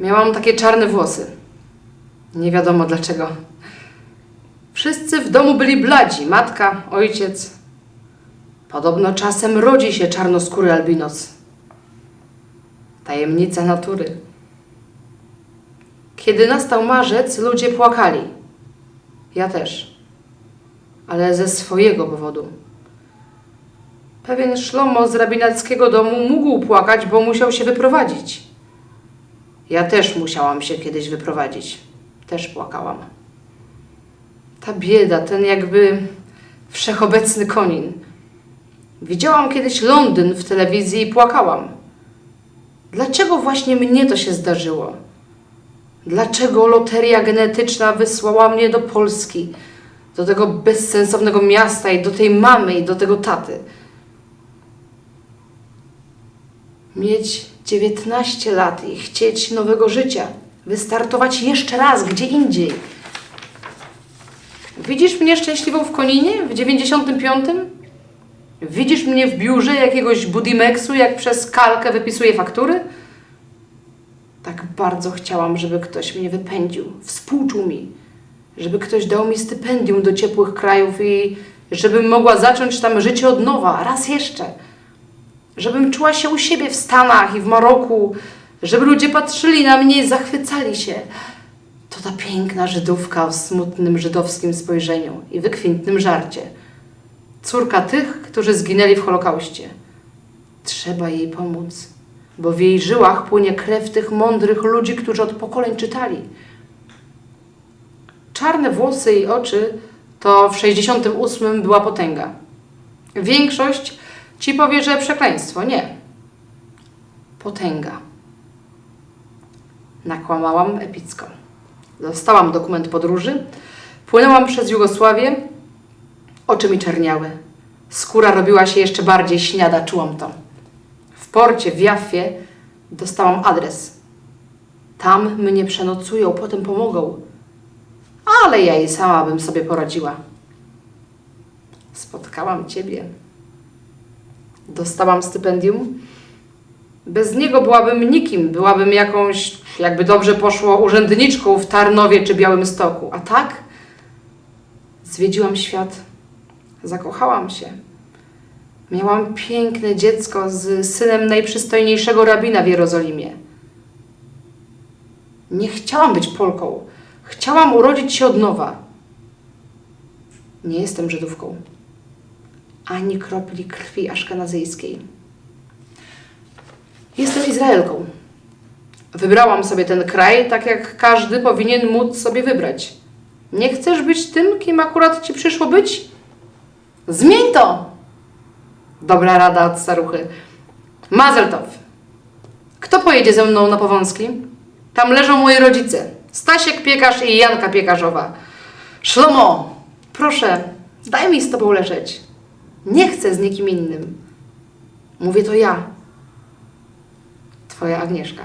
Miałam takie czarne włosy. Nie wiadomo dlaczego. Wszyscy w domu byli bladzi. Matka, ojciec. Podobno czasem rodzi się czarnoskóry albinos. Tajemnica natury. Kiedy nastał marzec, ludzie płakali. Ja też. Ale ze swojego powodu. Pewien szlomo z rabinackiego domu mógł płakać, bo musiał się wyprowadzić. Ja też musiałam się kiedyś wyprowadzić. Też płakałam. Ta bieda, ten jakby wszechobecny konin. Widziałam kiedyś Londyn w telewizji i płakałam. Dlaczego właśnie mnie to się zdarzyło? Dlaczego loteria genetyczna wysłała mnie do Polski, do tego bezsensownego miasta i do tej mamy i do tego taty? Mieć 19 lat i chcieć nowego życia, wystartować jeszcze raz gdzie indziej. Widzisz mnie szczęśliwą w Koninie w 95? Widzisz mnie w biurze jakiegoś Budimexu, jak przez kalkę wypisuję faktury? Tak bardzo chciałam, żeby ktoś mnie wypędził, współczuł mi, żeby ktoś dał mi stypendium do ciepłych krajów i żebym mogła zacząć tam życie od nowa, raz jeszcze. Żebym czuła się u siebie w Stanach i w Maroku, żeby ludzie patrzyli na mnie i zachwycali się. To ta piękna Żydówka o smutnym żydowskim spojrzeniu i wykwintnym żarcie. Córka tych, którzy zginęli w Holokauście. Trzeba jej pomóc, bo w jej żyłach płynie krew tych mądrych ludzi, którzy od pokoleń czytali. Czarne włosy i oczy to w 68 była potęga. Większość ci powie, że przekleństwo. Nie. Potęga. Nakłamałam epicko. Dostałam dokument podróży, płynęłam przez Jugosławię, oczy mi czerniały. Skóra robiła się jeszcze bardziej śniada, czułam to. W porcie w Jaffie dostałam adres. Tam mnie przenocują, potem pomogą. Ale ja i sama bym sobie poradziła. Spotkałam Ciebie. Dostałam stypendium. Bez niego byłabym nikim, byłabym jakąś, jakby dobrze poszło, urzędniczką w Tarnowie czy Białymstoku. A tak? Zwiedziłam świat, zakochałam się. Miałam piękne dziecko z synem najprzystojniejszego rabina w Jerozolimie. Nie chciałam być Polką. Chciałam urodzić się od nowa. Nie jestem Żydówką. Ani kropli krwi aszkenazyjskiej. Jestem Izraelką. Wybrałam sobie ten kraj, tak jak każdy powinien móc sobie wybrać. Nie chcesz być tym, kim akurat ci przyszło być? Zmień to! Dobra rada od staruchy. Mazeltow. Kto pojedzie ze mną na Powązki? Tam leżą moi rodzice. Stasiek Piekarz i Janka Piekarzowa. Szlomo, proszę, daj mi z tobą leżeć. Nie chcę z nikim innym. Mówię to ja. Twoja Agnieszka.